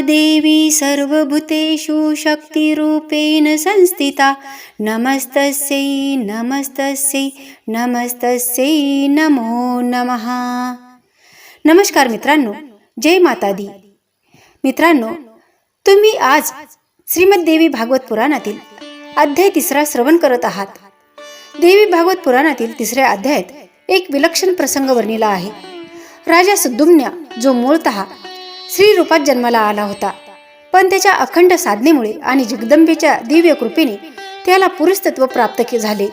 देवी सर्वभूतेषु शक्तिरूपेण संस्थिता। नमस्तस्यै नमस्तस्यै नमस्तस्यै नमो नमः। नमस्कार मित्रांनो जय माता दी मित्रांनो तुम्ही आज श्रीमद्देवी भागवत पुराणातील अध्याय तिसरा श्रवण करत आहात। देवी भागवत पुराणातील तिसऱ्या अध्यायात एक विलक्षण प्रसंग वर्णिला आहे। राजा सुद्दुम्न्या जो मूळतः श्री रूपात जन्माला आला होता. पण त्याच्या अखंड साधनेमुळे आणि जगदंबेच्या दिव्य कृपेने त्याला पुरुषत्व प्राप्त झाले.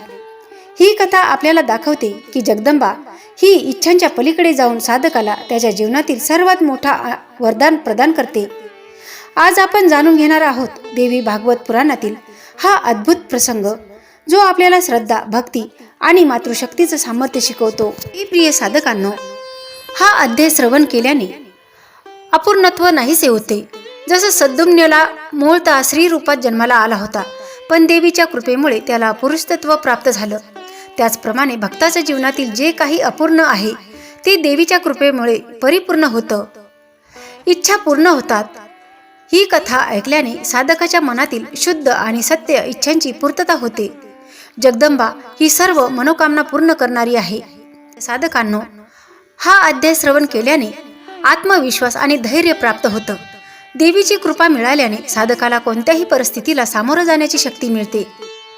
ही कथा आपल्याला दाखवते की जगदंबा ही इच्छांच्या पलीकडे जाऊन साधकाला त्याच्या जीवनातील सर्वात मोठा वरदान प्रदान करते. आज आपण जाणून घेणार आहोत देवी भागवत पुराणातील हा अद्भुत प्रसंग जो आपल्याला श्रद्धा भक्ती आणि मातृशक्तीचं सामर्थ्य शिकवतो. प्रिय साधकांनो हा अध्याय श्रवण केल्याने अपूर्णत्व नाहीसे होते. जसं सद्दुम्न्यला मूळतः स्त्री रूपात जन्माला आला होता पण देवीच्या कृपेमुळे त्याला पुरुषत्व प्राप्त झालं. त्याचप्रमाणे भक्ताच्या जीवनातील जे काही अपूर्ण आहे ते देवीच्या कृपेमुळे परिपूर्ण होतं. इच्छा पूर्ण होतात. ही कथा ऐकल्याने साधकाच्या मनातील शुद्ध आणि सत्य इच्छांची पूर्तता होते. जगदंबा ही सर्व मनोकामना पूर्ण करणारी आहे. साधकांनो हा अध्याय श्रवण केल्याने आत्मविश्वास आणि धैर्य प्राप्त होतं. देवीची कृपा मिळाल्याने साधकाला कोणत्याही परिस्थितीला सामोरं जाण्याची शक्ती मिळते.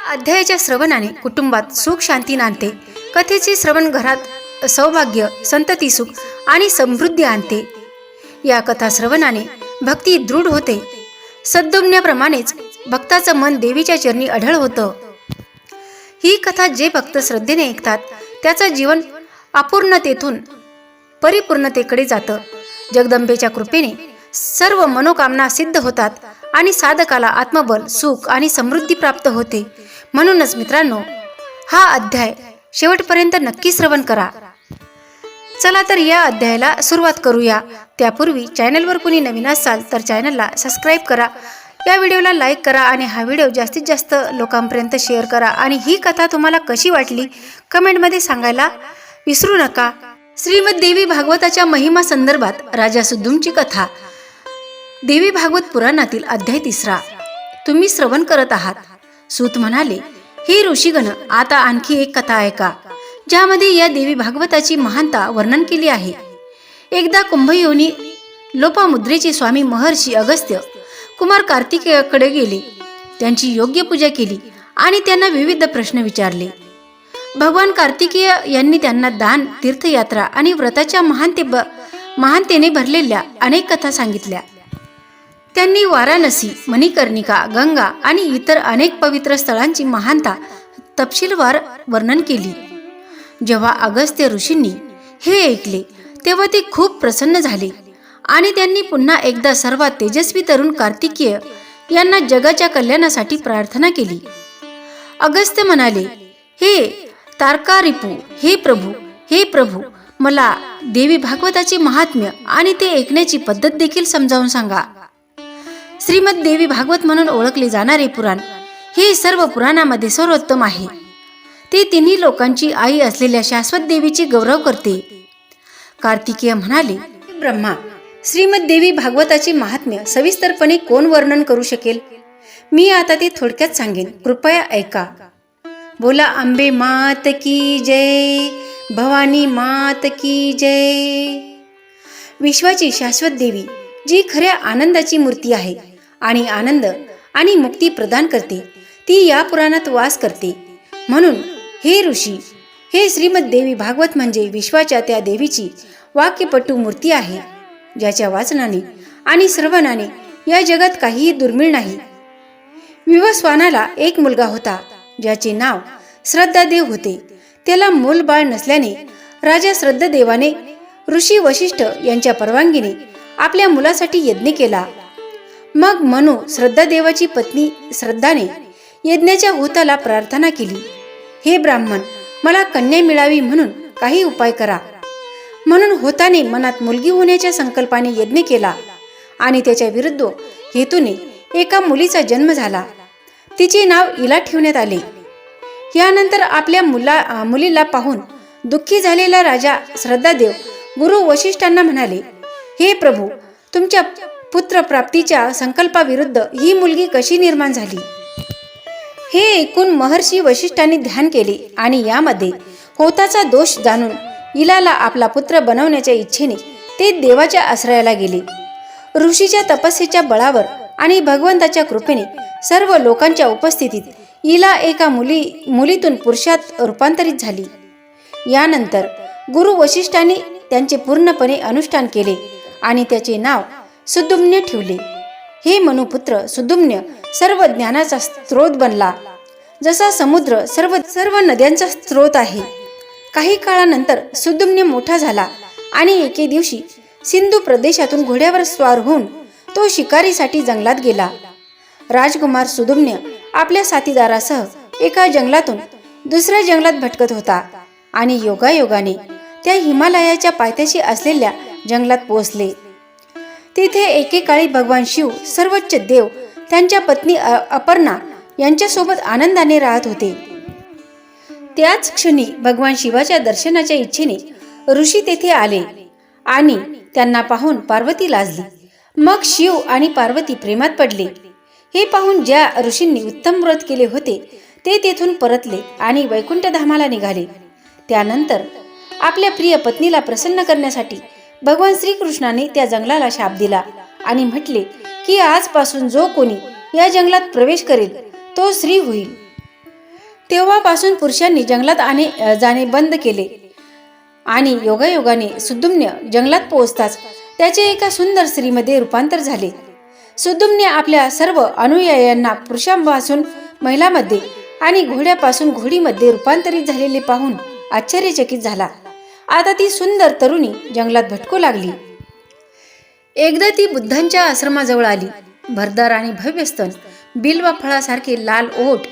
अध्यायाच्या श्रवणाने कुटुंबात सुख शांती नांदते. कथेचे श्रवण घरात सौभाग्य संतती सुख आणि समृद्धी आणते. या कथा श्रवणाने भक्ती दृढ होते. सद्दुम्न्याप्रमाणेच भक्ताचं मन देवीच्या चरणी अढळ होतं. ही कथा जे भक्त श्रद्धेने ऐकतात त्याचं जीवन अपूर्णतेतून परिपूर्णतेकडे जातं. जगदंबेच्या कृपेने सर्व मनोकामना सिद्ध होतात आणि साधकाला आत्मबल सुख आणि समृद्धी प्राप्त होते. म्हणूनच मित्रांनो हा अध्याय शेवटपर्यंत नक्की श्रवण करा. चला तर या अध्यायाला सुरुवात करूया. त्यापूर्वी चॅनलवर कुणी नवीन असाल तर चॅनलला सबस्क्राईब करा. या व्हिडिओला लाईक करा आणि हा व्हिडिओ जास्तीत जास्त लोकांपर्यंत शेअर करा. आणि ही कथा तुम्हाला कशी वाटली कमेंटमध्ये सांगायला विसरू नका. श्रीमद देवी भागवताच्या महिमा संदर्भात राजा सुद्दुमची कथा. देवी भागवत पुराणातील अध्याय तिसरा. तुम्ही श्रवण करत आहात. सूत म्हणाले हे ऋषीगण आता आणखी एक कथा ऐका ज्यामध्ये या देवी भागवताची महानता वर्णन केली आहे. एकदा कुंभयोनी लोपामुद्रेचे स्वामी महर्षी अगस्त्य कुमार कार्तिकेयाकडे गेले. त्यांची योग्य पूजा केली आणि त्यांना विविध प्रश्न विचारले. भगवान कार्तिकेय यांनी त्यांना दान तीर्थयात्रा आणि व्रताच्या महानते ब महानतेने भरलेल्या अनेक कथा सांगितल्या. त्यांनी वाराणसी मणिकर्णिका गंगा आणि इतर अनेक पवित्र स्थळांची महानता तपशीलवार वर्णन केली. जेव्हा अगस्त्य ऋषींनी हे ऐकले तेव्हा ते खूप प्रसन्न झाले आणि त्यांनी पुन्हा एकदा सर्वात तेजस्वी तरुण कार्तिकीय यांना जगाच्या कल्याणासाठी प्रार्थना केली. अगस्त्य म्हणाले हे तारकारिपू हे प्रभू हे प्रभू मला देवी भागवताचे महात्म्य आणि ते ऐकण्याची पद्धत देखील समजावून सांगा. श्रीमद देवी भागवत म्हणून ओळखले जाणारे पुराण हे सर्व पुराणामध्ये सर्वोत्तम आहे. ते तिन्ही लोकांची आई असलेल्या शाश्वत देवीचे गौरव करते. कार्तिकेय म्हणाले ब्रह्मा श्रीमद देवी भागवताचे महात्म्य सविस्तरपणे कोण वर्णन करू शकेल? मी आता ते थोडक्यात सांगेन. कृपया ऐका. बोला आंबे मात की जय भवानी मात की जय. विश्वाची शाश्वत देवी जी खऱ्या आनंदाची मूर्ती आहे आणि आनंद आणि मुक्ती प्रदान करते ती या पुराणात वास करते. म्हणून हे ऋषी हे श्रीमद देवी भागवत म्हणजे विश्वाच्या त्या देवीची वाक्यपटू मूर्ती आहे ज्याच्या वाचनाने आणि श्रवणाने या जगात काहीही दुर्मिळ नाही. विवस्वानाला एक मुलगा होता ज्याचे नाव श्रद्धादेव होते. त्याला मूल बाळ नसल्याने राजा श्रद्धादेवाने ऋषी वशिष्ठ यांच्या परवानगीने आपल्या मुलासाठी यज्ञ केला. मग मनु श्रद्धादेवाची पत्नी श्रद्धाने यज्ञाच्या होताला प्रार्थना केली. हे ब्राह्मण मला कन्या मिळावी म्हणून काही उपाय करा. म्हणून होताने मनात मुलगी होण्याच्या संकल्पाने यज्ञ केला आणि त्याच्या विरुद्ध हेतूने एका मुलीचा जन्म झाला. तिचे नाव इला ठेवण्यात आले. यानंतर आपल्या मुला मुलीला पाहून दुःखी झालेला राजा श्रद्धादेव गुरु वशिष्ठांना म्हणाले हे प्रभू तुमच्या पुत्रप्राप्तीच्या संकल्पाविरुद्ध ही मुलगी कशी निर्माण झाली हे ऐकून महर्षी वशिष्ठांनी ध्यान केले आणि यामध्ये होताचा दोष जाणून इलाला आपला पुत्र बनवण्याच्या इच्छेने ते देवाच्या आश्रयाला गेले. ऋषीच्या तपस्येच्या बळावर आणि भगवंताच्या कृपेने सर्व लोकांच्या उपस्थितीत इला एका मुली मुलीतून पुरुषात रूपांतरित झाली. यानंतर गुरु वशिष्ठांनी त्यांचे पूर्णपणे अनुष्ठान केले आणि त्याचे नाव सुदुम्न्य ठेवले. हे मनुपुत्र सुदुम्न्य सर्व ज्ञानाचा स्रोत बनला. जसा समुद्र सर्व सर्व नद्यांचा स्रोत आहे. काही काळानंतर सुदुम्न्य मोठा झाला आणि एके दिवशी सिंधू प्रदेशातून घोड्यावर स्वार होऊन तो शिकारीसाठी जंगलात गेला. राजकुमार सुदुम्न्य आपल्या साथीदारासह एका जंगलातून दुसऱ्या जंगलात भटकत होता आणि योगायोगाने त्या हिमालयाच्या पायथ्याशी असलेल्या जंगलात पोहोचले. तिथे एकेकाळी भगवान शिव सर्वोच्च देव त्यांच्या पत्नी अपर्णा यांच्यासोबत आनंदाने राहत होते. त्याच क्षणी भगवान शिवाच्या दर्शनाच्या इच्छेने ऋषी तेथे आले आणि त्यांना पाहून पार्वती लाजली. मग शिव आणि पार्वती प्रेमात पडले. हे पाहून ज्या ऋषींनी उत्तम व्रत केले होते ते तेथून परतले आणि वैकुंठ धामाला निघाले. त्यानंतर आपल्या प्रिय पत्नीला प्रसन्न करण्यासाठी भगवान श्रीकृष्णाने त्या जंगलाला शाप दिला आणि म्हटले की आजपासून जो कोणी या जंगलात प्रवेश करेल तो स्त्री होईल. तेव्हापासून पुरुषांनी जंगलात आणे जाणे बंद केले आणि योगायोगाने सुदुम्य जंगलात पोहोचताच त्याचे एका सुंदर स्त्रीमध्ये रूपांतर झाले. सुदुमने आपल्या सर्व अनुयायांना पुरुषांपासून महिलामध्ये आणि घोड्यापासून घोडीमध्ये रूपांतरित झालेले पाहून आश्चर्यचकित झाला. आता ती सुंदर तरुणी जंगलात भटकू लागली. एकदा ती बुद्धांच्या आश्रमाजवळ आली. भरदार आणि भव्य स्तन बिल्वा फळासारखे लाल ओठ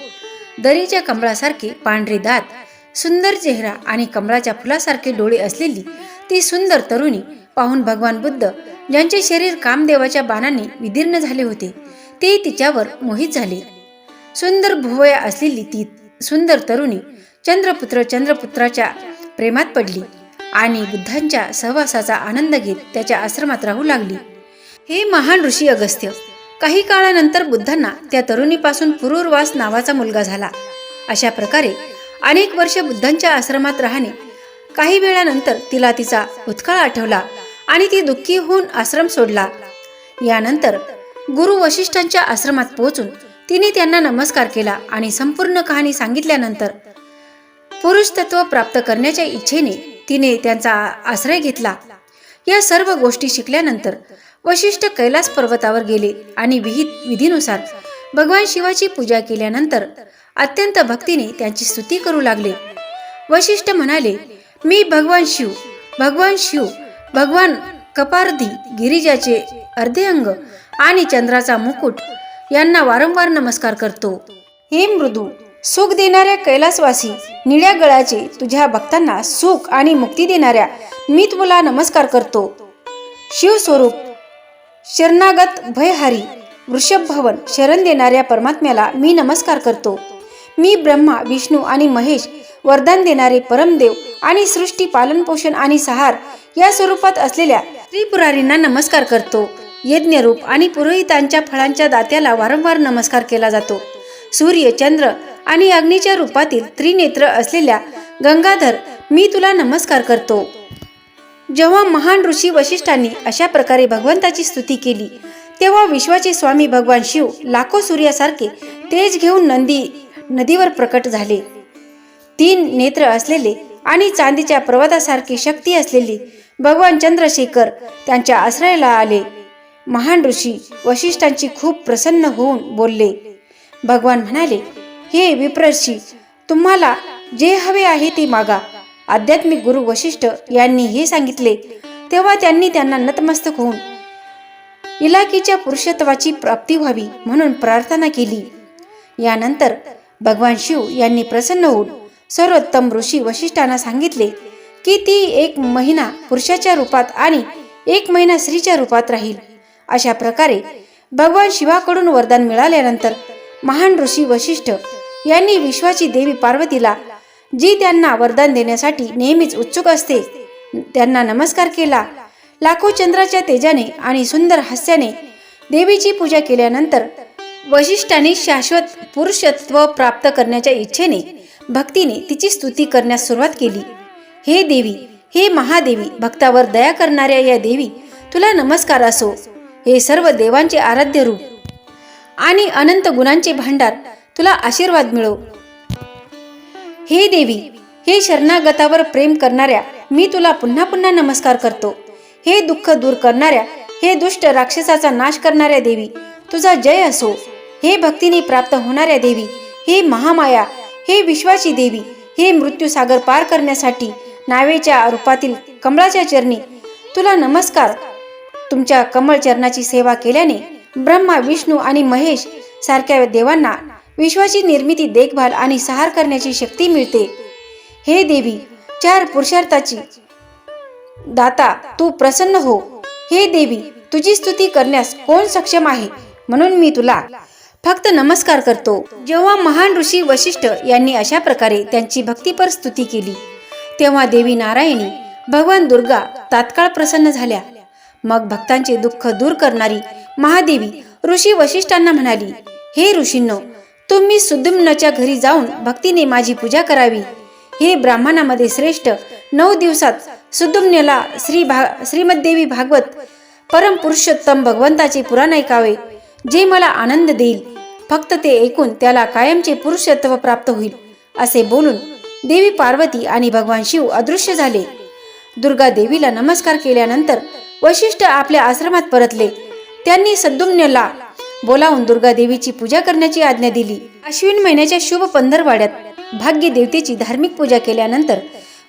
दरीच्या कमळासारखे पांढरे दात सुंदर चेहरा आणि कमळाच्या फुलासारखे डोळे असलेली ती सुंदर तरुणी पाहून भगवान बुद्ध ज्यांचे शरीर कामदेवाच्या बाणाने विदीर्ण झाले होते ते तिच्यावर मोहित झाले. सुंदर भुवया असलेली ती सुंदर तरुणी चंद्रपुत्र चंद्रपुत्राच्या प्रेमात पडली आणि बुद्धांच्या सहवासाचा आनंद घेत त्याच्या आश्रमात राहू लागली. हे महान ऋषी अगस्त्य काही काळानंतर बुद्धांना त्या तरुणीपासून पुरुर्वास नावाचा मुलगा झाला. अशा प्रकारे अनेक वर्ष बुद्धांच्या आश्रमात राहणे काही वेळानंतर तिला तिचा भूतकाळ आठवला आणि ती दुःखी होऊन आश्रम सोडला. यानंतर गुरु वशिष्ठांच्या आश्रमात पोहोचून तिने त्यांना नमस्कार केला आणि संपूर्ण कहाणी सांगितल्यानंतर पुरुष तत्व प्राप्त करण्याच्या इच्छेने तिने त्यांचा आश्रय घेतला. या सर्व गोष्टी शिकल्यानंतर वशिष्ठ कैलास पर्वतावर गेले आणि विहित विधीनुसार भगवान शिवाची पूजा केल्यानंतर अत्यंत भक्तीने त्यांची स्तुती करू लागले. वशिष्ठ म्हणाले मी भगवान शिव भगवान शिव भगवान कपारधी गिरिजाचे अर्धे अंग आणि चंद्राचा मुकुट यांना वारंवार नमस्कार करतो. हे मृदू सुख देणाऱ्या कैलासवासी निळ्या गळाचे तुझ्या भक्तांना सुख आणि मुक्ती देणाऱ्या मी तुला नमस्कार करतो. शिवस्वरूप शरणागत भयहारी वृषभ भवन शरण देणाऱ्या परमात्म्याला मी नमस्कार करतो. मी ब्रह्मा विष्णू आणि महेश वरदान देणारे परमदेव आणि सृष्टी पालनपोषण आणि सहार या स्वरूपात असलेल्या त्रिपुरारींना नमस्कार करतो. यज्ञरूप आणि पुरोहितांच्या फळांच्या दात्याला वारंवार नमस्कार केला जातो. सूर्य चंद्र आणि अग्नीच्या रूपातील त्रिनेत्र असलेल्या गंगाधर मी तुला नमस्कार करतो. जेव्हा महान ऋषी वशिष्ठांनी अशा प्रकारे भगवंताची स्तुती केली तेव्हा विश्वाचे स्वामी भगवान शिव लाखो सूर्यासारखे तेज घेऊन नंदी नदीवर प्रकट झाले. तीन नेत्र असलेले आणि चांदीच्या पर्वतासारखी शक्ती असलेली भगवान चंद्रशेखर त्यांच्या आश्रयाला आले. महान ऋषी वशिष्ठांची खूप प्रसन्न होऊन बोलले. भगवान म्हणाले हे विप्रर्षी तुम्हाला जे हवे आहे ते मागा. आध्यात्मिक गुरु वशिष्ठ यांनी हे सांगितले. तेव्हा त्यांनी त्यांना नतमस्तक होऊन इलाकीच्या पुरुषत्वाची प्राप्ती व्हावी म्हणून प्रार्थना केली. यानंतर भगवान शिव यांनी प्रसन्न होऊन सर्वोत्तम ऋषी वशिष्ठांना सांगितले की ती एक महिना पुरुषाच्या रूपात आणि एक महिना स्त्रीच्या रूपात राहील. अशा प्रकारे भगवान शिवाकडून वरदान मिळाल्यानंतर महान ऋषी वशिष्ठ यांनी विश्वाची देवी पार्वतीला जी त्यांना वरदान देण्यासाठी नेहमीच उत्सुक असते त्यांना नमस्कार केला. लाखो चंद्राच्या तेजाने आणि सुंदर हास्याने देवीची पूजा केल्यानंतर वशिष्ठाने शाश्वत पुरुषत्व प्राप्त करण्याच्या इच्छेने भक्तीने तिची स्तुती करण्यास सुरुवात केली. हे देवी हे महादेवी भक्तावर दया करणाऱ्या या देवी तुला नमस्कार असो. हे सर्व देवांचे आराध्य रूप. आणि अनंत गुणांचे भांडार तुला आशीर्वाद मिळो. हे देवी हे शरणागतावर प्रेम करणाऱ्या मी तुला पुन्हा पुन्हा नमस्कार करतो. हे दुःख दूर करणाऱ्या हे दुष्ट राक्षसाचा नाश करणाऱ्या देवी तुझा जय असो. हे भक्तीने प्राप्त होणाऱ्या देवी हे महामाया हे विश्वाची देवी हे मृत्यूसागर पार करण्यासाठी नावेच्या रूपातील कमळाच्या चरणी तुला नमस्कार. तुमच्या कमळ चरणाची सेवा केल्याने ब्रह्मा विष्णू आणि महेश सारख्या देवांना विश्वाची निर्मिती देखभाल आणि सहार करण्याची शक्ती मिळते. हे देवी चार पुरुषार्थाची दाता तू प्रसन्न हो. हे देवी तुझी स्तुती करण्यास कोण सक्षम आहे म्हणून मी तुला फक्त नमस्कार करतो. जेव्हा महान ऋषी वशिष्ठ यांनी अशा प्रकारे त्यांची भक्तीपर स्तुती केली. तेव्हा देवी नारायणी भगवान दुर्गा तात्काळ प्रसन्न झाल्या. मग भक्तांचे दुःख दूर करणारी महादेवी ऋषी वशिष्ठांना म्हणाली हे ऋषींनो तुम्ही सुदुम्नच्या घरी जाऊन भक्तीने माझी पूजा करावी. हे ब्राह्मणामध्ये श्रेष्ठ नऊ दिवसात सुदुम्नेला श्री भा श्रीमद्देवी भागवत परम पुरुषोत्तम भगवंताचे पुराण ऐकावे जे मला आनंद देईल. फक्त ते ऐकून त्याला कायमचे पुरुषत्व प्राप्त होईल. असे बोलून देवी पार्वती आणि भगवान शिव अदृश्य झाले. दुर्गा देवीला नमस्कार केल्यानंतर वशिष्ठ आपल्या आश्रमात परतले. त्यांनी सद्दुम्नला बोलावून दुर्गा देवीची पूजा करण्याची आज्ञा दिली. अश्विन महिन्याच्या शुभ पंधरवाड्यात भाग्य देवतेची धार्मिक पूजा केल्यानंतर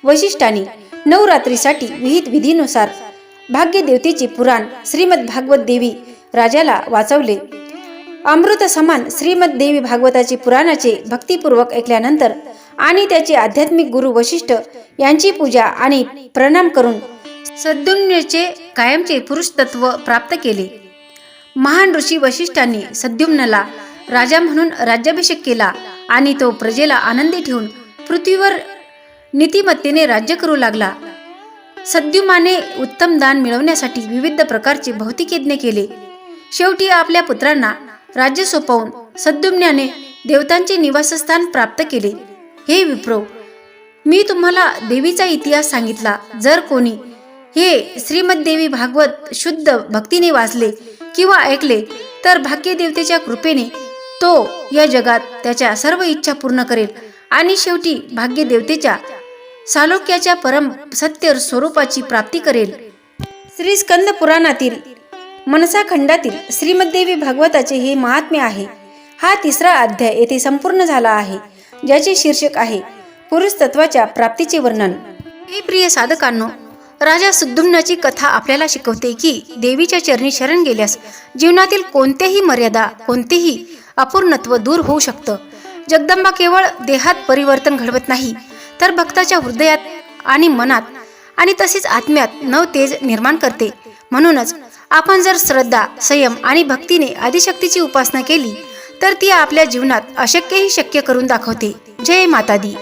वशिष्ठाने नवरात्रीसाठी विहित विधीनुसार भाग्य देवतेचे पुराण श्रीमद भागवत देवी राजाला वाचवले. अमृत समान श्रीमद देवी भागवताचे पुराणाचे भक्तिपूर्वक ऐकल्यानंतर आणि त्याचे आध्यात्मिक गुरु वशिष्ठ यांची पूजा आणि प्रणाम करून सद्युम्नचे कायमचे पुरुष तत्व प्राप्त केले. महान ऋषी वशिष्ठांनी सद्युम्नला राजा म्हणून राज्याभिषेक केला आणि तो प्रजेला आनंदी ठेवून पृथ्वीवर नीतिमत्तेने राज्य करू लागला. सद्युमाने उत्तम दान मिळवण्यासाठी विविध प्रकारचे भौतिक यज्ञ केले. शेवटी आपल्या पुत्रांना राज्य सोपवून सद्युम्न्याने देवतांचे निवासस्थान प्राप्त केले. हे विप्रो मी तुम्हाला देवीचा इतिहास सांगितला. जर कोणी हे श्रीमद्देवी भागवत शुद्ध भक्तीने वाचले किंवा ऐकले तर भाग्यदेवतेच्या कृपेने तो या जगात त्याच्या सर्व इच्छा पूर्ण करेल आणि शेवटी भाग्यदेवतेच्या सालोक्याच्या परम सत्य स्वरूपाची प्राप्ती करेल. श्री स्कंद पुराणातील मनसा खंडातील श्रीमद्देवी भागवताचे हे महात्म्य आहे. हा तिसरा अध्याय येथे संपूर्ण झाला आहे. ज्याचे शीर्षक आहे पुरुष तत्वाच्या प्राप्तीचे वर्णन. हे प्रिय साधकांनो राजा सुद्दुम्नाची कथा आपल्याला शिकवते की देवीच्या चरणी शरण गेल्यास जीवनातील कोणत्याही मर्यादा कोणतेही अपूर्णत्व दूर होऊ शकतं. जगदंबा केवळ देहात परिवर्तन घडवत नाही तर भक्ताच्या हृदयात आणि मनात आणि तसेच आत्म्यात नव तेज निर्माण करते. म्हणूनच आपण जर श्रद्धा संयम आणि भक्तीने आदिशक्तीची उपासना केली तर ती आपल्या जीवनात अशक्यही शक्य करून दाखवते. जय माता दी